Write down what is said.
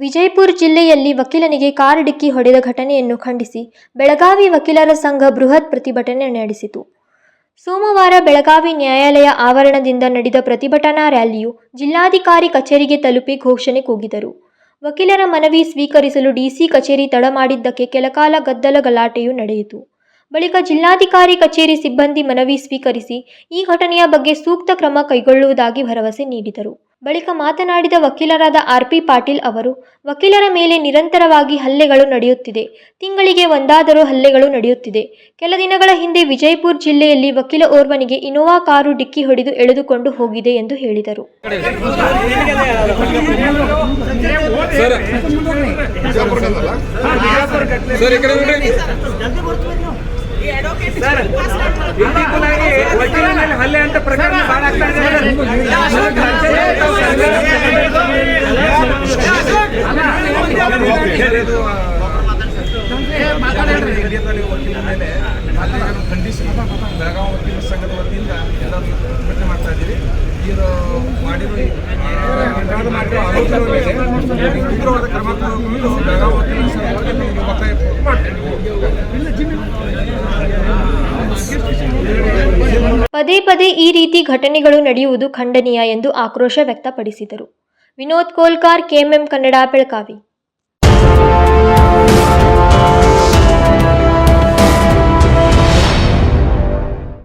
ವಿಜಯಪುರ ಜಿಲ್ಲೆಯಲ್ಲಿ ವಕೀಲನಿಗೆ ಕಾರ್ ಡಿಕ್ಕಿ ಹೊಡೆದ ಘಟನೆಯನ್ನು ಖಂಡಿಸಿ ಬೆಳಗಾವಿ ವಕೀಲರ ಸಂಘ ಬೃಹತ್ ಪ್ರತಿಭಟನೆ ನಡೆಸಿತು. ಸೋಮವಾರ ಬೆಳಗಾವಿ ನ್ಯಾಯಾಲಯ ಆವರಣದಿಂದ ನಡೆದ ಪ್ರತಿಭಟನಾ ರ್ಯಾಲಿಯು ಜಿಲ್ಲಾಧಿಕಾರಿ ಕಚೇರಿಗೆ ತಲುಪಿ ಘೋಷಣೆ ಕೂಗಿದರು. ವಕೀಲರ ಮನವಿ ಸ್ವೀಕರಿಸಲು ಡಿಸಿ ಕಚೇರಿ ತಡ ಮಾಡಿದ್ದಕ್ಕೆ ಕೆಲಕಾಲ ಗದ್ದಲ ಗಲಾಟೆಯೂ ನಡೆಯಿತು. ಬಳಿಕ ಜಿಲ್ಲಾಧಿಕಾರಿ ಕಚೇರಿ ಸಿಬ್ಬಂದಿ ಮನವಿ ಸ್ವೀಕರಿಸಿ ಈ ಘಟನೆಯ ಬಗ್ಗೆ ಸೂಕ್ತ ಕ್ರಮ ಕೈಗೊಳ್ಳುವುದಾಗಿ ಭರವಸೆ ನೀಡಿದರು. ಬಳಿಕ ಮಾತನಾಡಿದ ವಕೀಲರಾದ ಆರ್ಪಿ ಪಾಟೀಲ್ ಅವರು, ವಕೀಲರ ಮೇಲೆ ನಿರಂತರವಾಗಿ ಹಲ್ಲೆಗಳು ನಡೆಯುತ್ತಿದೆ. ತಿಂಗಳಿಗೆ ಒಂದಾದರೂ ಹಲ್ಲೆಗಳು ನಡೆಯುತ್ತಿದೆ. ಕೆಲ ದಿನಗಳ ಹಿಂದೆ ವಿಜಯಪುರ ಜಿಲ್ಲೆಯಲ್ಲಿ ವಕೀಲ ಓರ್ವನಿಗೆ ಇನೋವಾ ಕಾರು ಡಿಕ್ಕಿ ಹೊಡೆದು ಎಳೆದುಕೊಂಡು ಹೋಗಿದೆ ಎಂದು ಹೇಳಿದರು. ಹಲ್ಲೆ ಅಂತ ಪ್ರಕರಣ ಇಂಡಿಯಾದಲ್ಲಿ ವಕೀಲರ ಮೇಲೆ ಹಲ್ಲೆಯನ್ನು ಖಂಡಿಸಿ ಬೆಳಗಾವಿ ವಕೀಲ ಸಂಘದ ವತಿಯಿಂದ ಎಲ್ಲರೂ ಪ್ರತಿಭಟನೆ ಮಾಡ್ತಾ ಇದ್ದೀವಿ. ಇವರು ಮಾಡಿರೋ ಕ್ರಮ ವಕೀಲ ಇದು ಪದೇ ಪದೇ ಈ ರೀತಿ ಘಟನೆಗಳು ನಡೆಯುವುದು ಖಂಡನೀಯ ಎಂದು ಆಕ್ರೋಶ ವ್ಯಕ್ತಪಡಿಸಿದರು. ವಿನೋದ್ ಕೋಲ್ಕಾರ್, ಕೆಎಂಎಂ ಕನ್ನಡ, ಬೆಳಗಾವಿ.